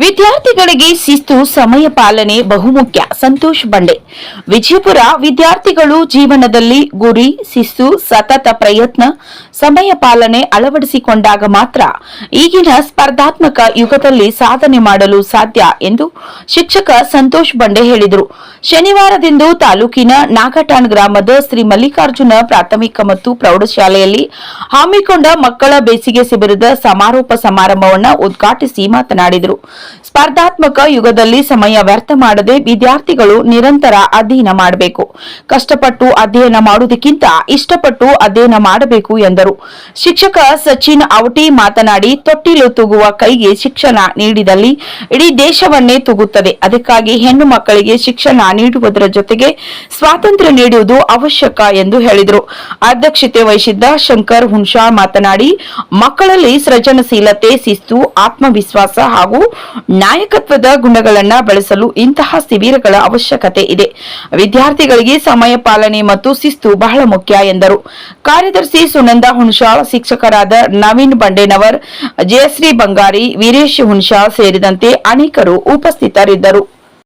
ವಿದ್ಯಾರ್ಥಿಗಳಿಗೆ ಶಿಸ್ತು, ಸಮಯ ಪಾಲನೆ ಬಹುಮುಖ್ಯ. ಸಂತೋಷ್ ಬಂಡೆ. ವಿಜಯಪುರ ವಿದ್ಯಾರ್ಥಿಗಳು ಜೀವನದಲ್ಲಿ ಗುರಿ, ಶಿಸ್ತು, ಸತತ ಪ್ರಯತ್ನ, ಸಮಯ ಪಾಲನೆ ಅಳವಡಿಸಿಕೊಂಡಾಗ ಮಾತ್ರ ಈಗಿನ ಸ್ಪರ್ಧಾತ್ಮಕ ಯುಗದಲ್ಲಿ ಸಾಧನೆ ಮಾಡಲು ಸಾಧ್ಯ ಎಂದು ಶಿಕ್ಷಕ ಸಂತೋಷ್ ಬಂಡೆ ಹೇಳಿದರು. ಶನಿವಾರದಿಂದ ತಾಲೂಕಿನ ನಾಗಠಾಣ್ ಗ್ರಾಮದ ಶ್ರೀ ಮಲ್ಲಿಕಾರ್ಜುನ ಪ್ರಾಥಮಿಕ ಮತ್ತು ಪ್ರೌಢಶಾಲೆಯಲ್ಲಿ ಹಮ್ಮಿಕೊಂಡ ಮಕ್ಕಳ ಬೇಸಿಗೆ ಶಿಬಿರದ ಸಮಾರೋಪ ಸಮಾರಂಭವನ್ನು ಉದ್ಘಾಟಿಸಿ ಮಾತನಾಡಿದರು. ಸ್ಪರ್ಧಾತ್ಮಕ ಯುಗದಲ್ಲಿ ಸಮಯ ವ್ಯರ್ಥ ಮಾಡದೆ ವಿದ್ಯಾರ್ಥಿಗಳು ನಿರಂತರ ಅಧ್ಯಯನ ಮಾಡಬೇಕು. ಕಷ್ಟಪಟ್ಟು ಅಧ್ಯಯನ ಮಾಡುವುದಕ್ಕಿಂತ ಇಷ್ಟಪಟ್ಟು ಅಧ್ಯಯನ ಮಾಡಬೇಕು ಎಂದರು. ಶಿಕ್ಷಕ ಸಚಿನ್ ಅವಟಿ ಮಾತನಾಡಿ, ತೊಟ್ಟಿಲು ತೂಗುವ ಕೈಗೆ ಶಿಕ್ಷಣ ನೀಡಿದಲ್ಲಿ ಇಡೀ ದೇಶವನ್ನೇ ತೂಗುತ್ತದೆ. ಅದಕ್ಕಾಗಿ ಹೆಣ್ಣು ಮಕ್ಕಳಿಗೆ ಶಿಕ್ಷಣ ನೀಡುವುದರ ಜೊತೆಗೆ ಸ್ವಾತಂತ್ರ್ಯ ನೀಡುವುದು ಅವಶ್ಯಕ ಎಂದು ಹೇಳಿದರು. ಅಧ್ಯಕ್ಷತೆ ವಹಿಸಿದ್ದ ಶಂಕರ್ ಹುಣಾ ಮಾತನಾಡಿ, ಮಕ್ಕಳಲ್ಲಿ ಸೃಜನಶೀಲತೆ, ಶಿಸ್ತು, ಆತ್ಮವಿಶ್ವಾಸ ಹಾಗೂ ನಾಯಕತ್ವದ ಗುಣಗಳನ್ನ ಬಳಸಲು ಇಂತಹ ಶಿಬಿರಗಳ ಅವಶ್ಯಕತೆ ಇದೆ. ವಿದ್ಯಾರ್ಥಿಗಳಿಗೆ ಸಮಯ ಪಾಲನೆ ಮತ್ತು ಶಿಸ್ತು ಬಹಳ ಮುಖ್ಯ ಎಂದರು. ಕಾರ್ಯದರ್ಶಿ ಸುನಂದ ಹುಣಸಾಳ್, ಶಿಕ್ಷಕರಾದ ನವೀನ್ ಬಂಡೇನವರ್, ಜಯಶ್ರೀ ಬಂಗಾರಿ, ವೀರೇಶ್ ಹುಣಸಾಳ್ ಸೇರಿದಂತೆ ಅನೇಕರು ಉಪಸ್ಥಿತರಿದ್ದರು.